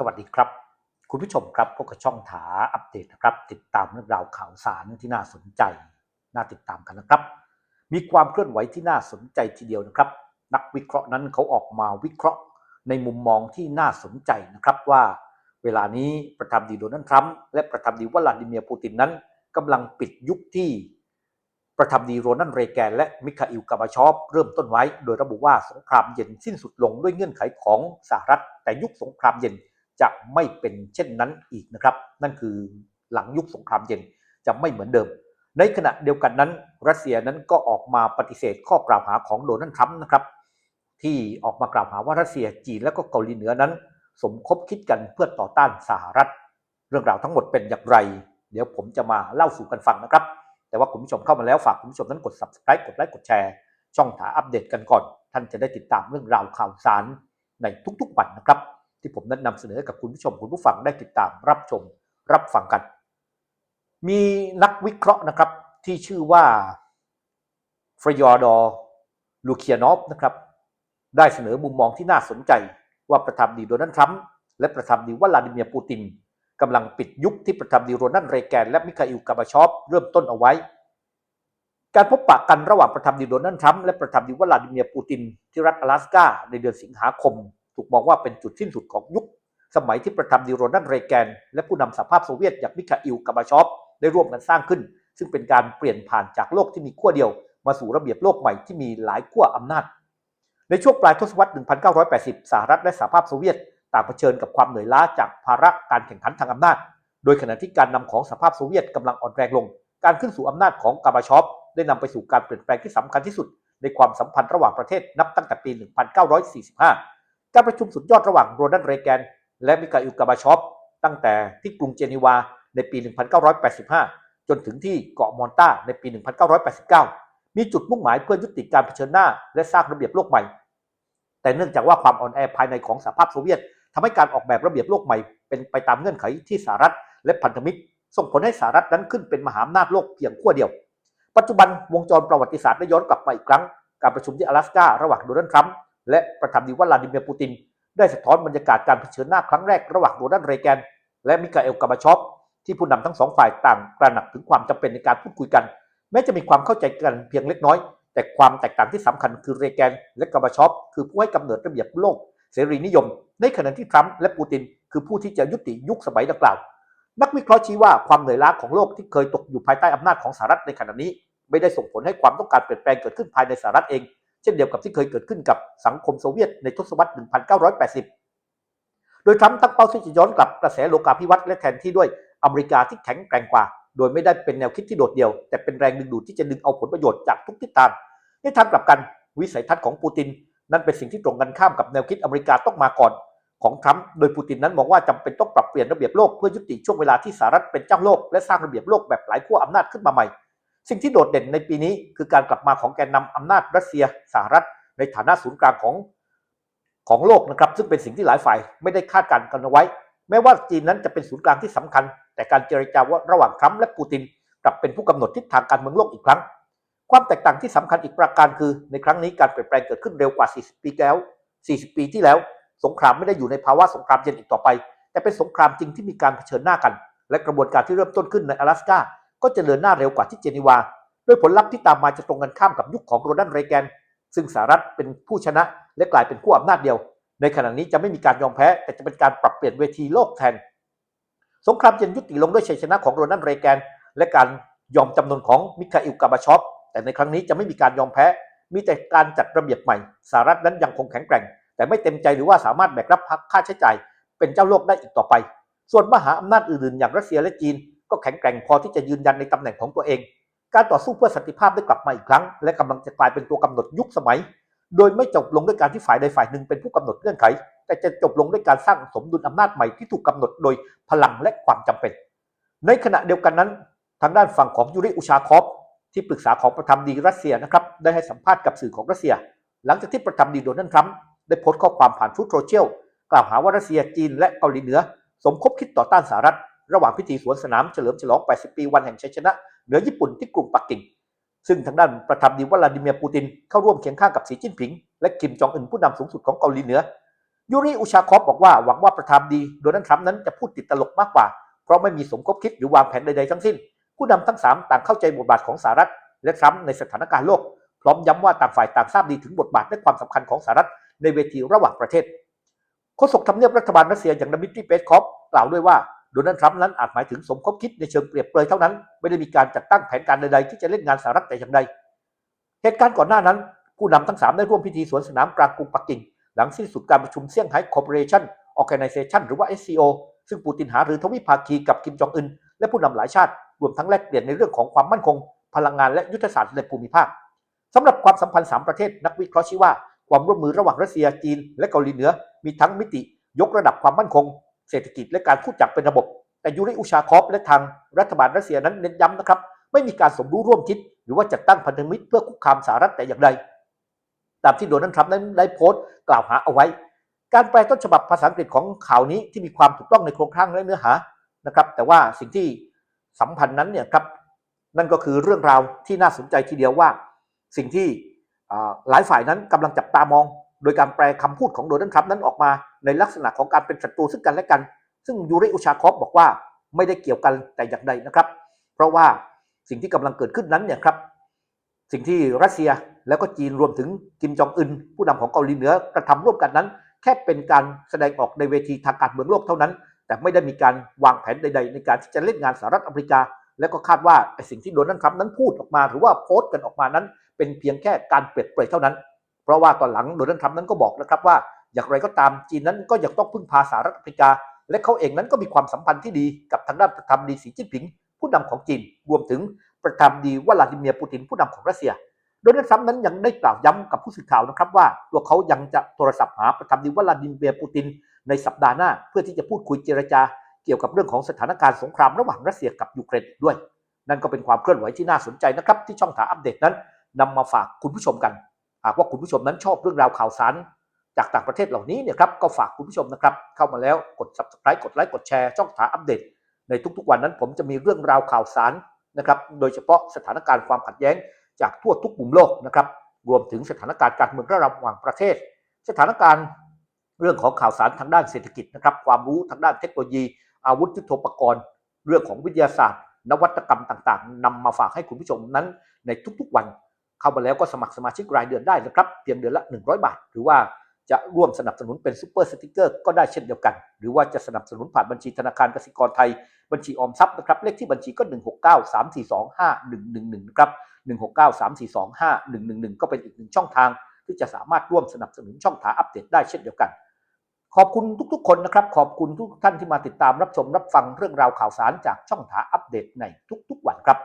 สวัสดีครับ คุณผู้ชมครับพบกับช่องถาอัปเดตนะครับ ติดตามเรื่องราวข่าวสารที่น่าสนใจ น่าติดตามกันนะครับ มีความเคลื่อนไหวที่น่าสนใจทีเดียวนะครับ นักวิเคราะห์นั้นเขาออกมาวิเคราะห์ ในมุมมองที่น่าสนใจนะครับว่า เวลานี้ประธานดีโดนัลด์ทรัมป์และประธานดีวลาดิเมียร์ปูตินนั้นกำลังปิดยุคที่ประธานดีโรนัลด์เรแกนและมิคาอิลกาบาชอฟเริ่มต้นไว้ โดยระบุว่าสงครามเย็นสิ้นสุดลงด้วยเงื่อนไขของสหรัฐแต่ยุคสงครามเย็น จะไม่เป็นเช่นนั้นอีกนะครับ นั่นคือหลังยุคสงครามเย็นจะไม่เหมือนเดิม ในขณะเดียวกันนั้น รัสเซียนั้นก็ออกมาปฏิเสธข้อกล่าวหาของโดนัลด์ทรัมป์นะครับ ที่ออกมากล่าวหาว่ารัสเซียจีนและก็เกาหลีเหนือนั้น สมคบคิดกันเพื่อต่อต้านสหรัฐ เรื่องราวทั้งหมดเป็นอย่างไร เดี๋ยวผมจะมาเล่าสู่กันฟังนะครับ แต่ว่าคุณผู้ชมเข้ามาแล้วฝากคุณผู้ชมนั้นกด subscribe กดไลค์กดแชร์ช่องถาอัปเดตกันก่อน ท่านจะได้ติดตามเรื่องราวข่าวสารในทุกๆวันนะครับ ที่ผมนั้นนำเสนอกับคุณผู้ชมคุณผู้ฟังได้ติดตามรับชมรับฟังกัน มีนักวิเคราะห์นะครับที่ชื่อว่าฟรยอดอร์ลูเคียนอฟนะครับ ได้เสนอมุมมองที่น่าสนใจว่าประธานาธิบดีโดนัลด์ทรัมป์และประธานาธิบดีวลาดิเมียร์ปูตินกำลังปิดยุคที่ประธานาธิบดีโรนัลด์เรแกน และมิคาอิลกาบาชอฟเริ่มต้นเอาไว้ การพบปะกันระหว่างประธานาธิบดีโดนัลด์ทรัมป์และประธานาธิบดีวลาดิเมียร์ปูตินที่รัฐ阿拉สกาในเดือนสิงหาคม ถูกมองว่าเป็นจุดสิ้นสุดของยุค สมัยที่ประธานาธิบดีโรนัลด์เรแกน และผู้นำสหภาพโซเวียตอย่างมิคาอิลกาบาชอฟได้ร่วมกันสร้างขึ้น ซึ่งเป็นการเปลี่ยนผ่านจากโลกที่มีขั้วเดียว มาสู่ระเบียบโลกใหม่ที่มีหลายขั้วอำนาจ ในช่วงปลายทศวรรษ 1980 สหรัฐและสหภาพโซเวียตต่างเผชิญกับความเหนื่อยล้าจากภาระการแข่งขันทางอำนาจ โดยขณะที่การนำของสหภาพโซเวียตกำลังอ่อนแรงลง การขึ้นสู่อำนาจของกาบาชอฟได้นำไปสู่การเปลี่ยนแปลงที่สำคัญที่สุด ในความสัมพันธ์ระหว่างประเทศนับตั้งแต่ปี 1945 การประชุมสุดยอดระหว่างโรนัลด์เรแกน และมิคาอิลกาบาชอฟตั้งแต่ที่กรุงเจนีวาในปี 1985 จนถึงที่เกาะมอนตาในปี 1989 มีจุดมุ่งหมายเพื่อยุติการเผชิญหน้า และสร้างระเบียบโลกใหม่ แต่เนื่องจากว่าความอ่อนแอภายในของสหภาพโซเวียตทำให้การออกแบบระเบียบโลกใหม่ เป็นไปตามเงื่อนไขที่สหรัฐและพันธมิตร ส่งผลให้สหรัฐนั้นขึ้นเป็นมหาอำนาจโลกเพียงขั้วเดียว ปัจจุบันวงจรประวัติศาสตร์ได้ย้อนกลับมาอีกครั้ง การประชุมที่阿拉สการะหว่างโดนัลด์ทรัมป์ และประธานาธิบดีวลาดิเมียร์ปูติน ได้สะท้อนบรรยากาศการเผชิญหน้าครั้งแรกระหว่างโรนัลด์เรแกน และมิคาเอลกาบาชอฟที่ผู้นำทั้งสองฝ่ายต่างตระหนักถึงความจำเป็นในการพูดคุยกัน แม้จะมีความเข้าใจกันเพียงเล็กน้อย แต่ความแตกต่างที่สำคัญคือเรแกน และกาบาชอฟคือผู้ให้กำเนิดระเบียบโลก เสรีนิยม ในขณะที่ทรัมป์และปูติน คือผู้ที่จะยุติยุคสมัยดังกล่าว นักวิเคราะห์ชี้ว่าความเหนื่อยล้าของโลกที่เคยตกอยู่ภายใต้อำนาจของสหรัฐในขณะนี้ ไม่ได้ส่งผลให้ความต้องการเปลี่ยนแปลงเกิดขึ้นภายในสหรัฐเอง ช่นเดียวกับที่เคยเกิดขึ้นกับสังคมโซเวียตในทศวรรษ 1980 โดยทรัมป์ตั้งเป้าที่จะย้อนกลับกระแสโลกาภิวัตน์และแทนที่ด้วยอเมริกาที่แข็งแกร่งกว่า โดยไม่ได้เป็นแนวคิดที่โดดเดี่ยว แต่เป็นแรงดึงดูดที่จะดึงเอาผลประโยชน์จากทุกทิศทางในทางกลับกันวิสัยทัศน์ของปูติน นั่นเป็นสิ่งที่ตรงกันข้ามกับแนวคิดอเมริกาต้องมาก่อน ของทรัมป์โดยปูตินนั้นมองว่าจำเป็นต้องปรับเปลี่ยนระเบียบโลกเพื่อยุติช่วงเวลาที่สหรัฐเป็นเจ้าโลกและสร้างระเบียบโลกแบบหลายขั้วอำนาจขึ้นมาใหม่ สิ่งที่โดดเด่นในปีนี้คือการกลับมาของแกนนำอำนาจรัสเซียสหรัฐ ในฐานะศูนย์กลางของของโลกนะครับซึ่งเป็นสิ่งที่หลายฝ่ายไม่ได้คาดการณ์กันเอาไว้ แม้ว่าจีนนั้นจะเป็นศูนย์กลางที่สำคัญ แต่การเจรจาว่าระหว่างทรัมป์และปูตินกลับเป็นผู้กำหนดทิศทางการเมืองโลกอีกครั้ง ความแตกต่างที่สำคัญอีกประการคือ ในครั้งนี้การเปลี่ยนแปลงเกิดขึ้นเร็วกว่า 40 ปีแล้ว 40 ปีที่แล้ว สงครามไม่ได้อยู่ในภาวะสงครามเย็นอีกต่อไป แต่เป็นสงครามจริงที่มีการเผชิญหน้ากัน และกระบวนการที่เริ่มต้นขึ้นใน阿拉สกา ก็จะเดินหน้าเร็วกว่าที่เจนีวา ด้วยผลลัพธ์ที่ตามมาจะตรงกันข้ามกับยุคของโรนัลด์เรแกน ซึ่งสหรัฐเป็นผู้ชนะและกลายเป็นผู้อำนาจเดียว ในขณะนี้จะไม่มีการยอมแพ้แต่จะเป็นการปรับเปลี่ยนเวทีโลกแทน สงครามเย็นยุติลงด้วยชัยชนะของโรนัลด์เรแกน และการยอมจำนนของมิคาอิลกาบาชอฟแต่ในครั้งนี้จะไม่มีการยอมแพ้ มีแต่การจัดระเบียบใหม่สหรัฐนั้นยังคงแข็งแกร่ง แต่ไม่เต็มใจหรือว่าสามารถแบกรับค่าใช้จ่าย เป็นเจ้าโลกได้อีกต่อไป ส่วนมหาอำนาจอื่นๆ อย่างรัสเซียและจีน ก็แข็งแกร่งพอที่จะยืนยันในตำแหน่งของตัวเอง การต่อสู้เพื่อสันติภาพได้กลับมาอีกครั้ง และกำลังจะกลายเป็นตัวกำหนดยุคสมัย โดยไม่จบลงด้วยการที่ฝ่ายใดฝ่ายหนึ่งเป็นผู้กำหนดเงื่อนไข แต่จะจบลงด้วยการสร้างสมดุลอำนาจใหม่ที่ถูกกำหนดโดยพลังและความจำเป็น ในขณะเดียวกันนั้น ทางด้านฝั่งของยูริอุชาคอฟที่ปรึกษาของประธานดีรัสเซียนะครับได้ให้สัมภาษณ์กับสื่อของรัสเซีย หลังจากที่ประธานดีโดนัลด์ทรัมป์ได้โพสต์ข้อความผ่านฟูดโซเชียลกล่าวหาว่ารัสเซียจีนและเกาหลีเหนือ สมคบคิดต่อต้านสหรัฐ ระหว่างพิธีสวนสนามเฉลิมฉลอง 80 ปีวันแห่งชัยชนะ เหนือญี่ปุ่นที่กรุงปักกิ่ง ซึ่งทางด้านประธานดีวลาดิเมียร์ปูตินเข้าร่วมเคียงข้างกับสีจิ้นผิง และคิมจองอึนผู้นำสูงสุดของเกาหลีเหนือ ยูริอุชาคอฟบอกว่าหวังว่าประธานดีโดนัลด์ทรัมป์นั้นจะพูดติดตลกมากกว่า เพราะไม่มีสมคบคิดหรือวางแผนใดๆทั้งสิ้น ผู้นำทั้งสามต่างเข้าใจบทบาทของสหรัฐ และทรัมป์ในสถานการณ์โลก พร้อมย้ำว่าต่างฝ่ายต่างทราบดีถึงบทบาทและความสำคัญของสหรัฐในเวทีระหว่างประเทศโฆษกทำเนียบรัฐบาลรัสเซียอย่างดมิตรีเปสคอฟกล่าวด้วยว่า โดนัลด์ทรัมป์นั้นอาจหมายถึงสมคบคิดในเชิงเปรียบเปรยเท่านั้น ไม่ได้มีการจัดตั้งแผนการใดๆ ที่จะเล่นงานสหรัฐแต่อย่างใด เหตุการณ์ก่อนหน้านั้น ผู้นำทั้งสามได้ร่วมพิธีสวนสนามกลางกรุงปักกิ่ง หลังสิ้นสุดการประชุมเซี่ยงไฮ้คอร์ปอเรชั่นออแกไนเซชันหรือว่า SCO ซึ่งปูตินหาหรือทวิภาคีกับคิมจองอึนและผู้นำหลายชาติ รวมทั้งแลกเปลี่ยนในเรื่องของความมั่นคง พลังงานและยุทธศาสตร์ในภูมิภาคสำหรับความสัมพันธ์ 3 ประเทศนักวิเคราะห์ชี้ว่า ความร่วมมือระหว่างรัสเซียจีน และเกาหลีเหนือมีทั้งมิติ ยกระดับความมั่นคง เศรษฐกิจและการพูดจักเป็นระบบ แต่ยูริอุชาคอฟและทางรัฐบาลรัสเซียนั้นเน้นย้ำนะครับ ไม่มีการสมรู้ร่วมคิด หรือว่าจัดตั้งพันธมิตรเพื่อคุกคามสหรัฐแต่อย่างใดตามที่โดนัลด์ทรัมป์นั้นได้โพสต์กล่าวหาเอาไว้ การแปลต้นฉบับภาษาอังกฤษของข่าวนี้ที่มีความถูกต้องในโครงสร้างและเนื้อหานะครับ แต่ว่าสิ่งที่สัมพันธ์นั้นเนี่ยครับนั่นก็คือเรื่องราวที่น่าสนใจทีเดียวว่า สิ่งที่หลายฝ่ายนั้นกำลังจับตามอง โดยการแปลคำพูดของโดนัลด์ทรัมป์นั้นออกมา ในลักษณะของการเป็นศัตรูซึ่งกันและกัน ซึ่งยูริอุชาคอฟบอกว่าไม่ได้เกี่ยวกันแต่อย่างใดนะครับ เพราะว่าสิ่งที่กำลังเกิดขึ้นนั้นเนี่ยครับ สิ่งที่รัสเซียแล้วก็จีนรวมถึงกิมจองอึนผู้นำของเกาหลีเหนือกระทำร่วมกันนั้น แค่เป็นการแสดงออกในเวทีทางการเมืองโลกเท่านั้น แต่ไม่ได้มีการวางแผนใด ๆ ในการที่จะเล่นงานสหรัฐอเมริกา และก็คาดว่าสิ่งที่โดนัลด์ทรัมป์นั้นพูดออกมา หรือว่าโพสต์กันออกมานั้น เป็นเพียงแค่การเปรียบเปรยเท่านั้น เพราะว่าตอนหลังโดนัลด์ทรัมป์นั้นก็บอกนะครับว่า อย่างไรก็ตามจีนนั้นก็ยังต้องพึ่งพาสหรัฐอเมริกา และเขาเองนั้นก็มีความสัมพันธ์ที่ดีกับทางด้านประธานดีสีจิ้นผิง ผู้นำของจีน รวมถึงประธานดีวลาดิเมียร์ปูตินผู้นำของรัสเซีย โดนัลด์ทรัมป์นั้นยังได้กล่าวย้ำกับผู้สื่อข่าวนะครับว่า ตัวเขายังจะโทรศัพท์หาประธานดีวลาดิเมียร์ปูตินในสัปดาห์หน้า เพื่อที่จะพูดคุยเจรจา เกี่ยวกับเรื่องของสถานการณ์สงครามระหว่างรัสเซียกับยูเครนด้วย นั่นก็เป็นความเคลื่อนไหวที่น่าสนใจนะครับที่ช่องถาอัปเดตนั้นนำมาฝากคุณผู้ชมกัน หากว่าคุณผู้ชมนั้นชอบเรื่องราวข่าวสาร จากต่างประเทศเหล่านี้เนี่ยครับก็ฝากคุณผู้ชมนะครับ เข้ามาแล้วกด subscribe กดไลค์กดแชร์ช่องถาอัปเดต ในทุกๆวันนั้น ผมจะมีเรื่องราวข่าวสารนะครับโดยเฉพาะสถานการณ์ความขัดแย้ง จากทั่วทุกมุมโลกนะครับรวมถึงสถานการณ์การเมืองระหว่างประเทศ สถานการณ์เรื่องของข่าวสารทางด้านเศรษฐกิจนะครับความรู้ทางด้านเทคโนโลยี อาวุธยุทโธปกรณ์ เรื่องของวิทยาศาสตร์ นวัตกรรมต่างๆนำมาฝากให้คุณผู้ชมนั้นในทุกๆวัน เข้ามาแล้วก็สมัครสมาชิกรายเดือนได้นะครับเพียงเดือนละ 100 บาท หรือว่า จะร่วมสนับสนุนเป็นซูเปอร์สติกเกอร์ก็ได้เช่นเดียวกัน หรือว่าจะสนับสนุนผ่านบัญชีธนาคารกสิกรไทย บัญชีออมทรัพย์นะครับ เลขที่บัญชีก็ 1 6 9 3 4 2 5 1 1 1นะครับ1 6 9 3 4 2 5 1 1 1 ก็เป็นอีกหนึ่งช่องทาง ที่จะสามารถร่วมสนับสนุนช่องถาอัปเดตได้เช่นเดียวกัน ขอบคุณทุกๆ คนนะครับ ขอบคุณทุกท่านที่มาติดตามรับชมรับฟังเรื่องราวข่าวสารจากช่องถาอัปเดตในทุกๆ วันครับ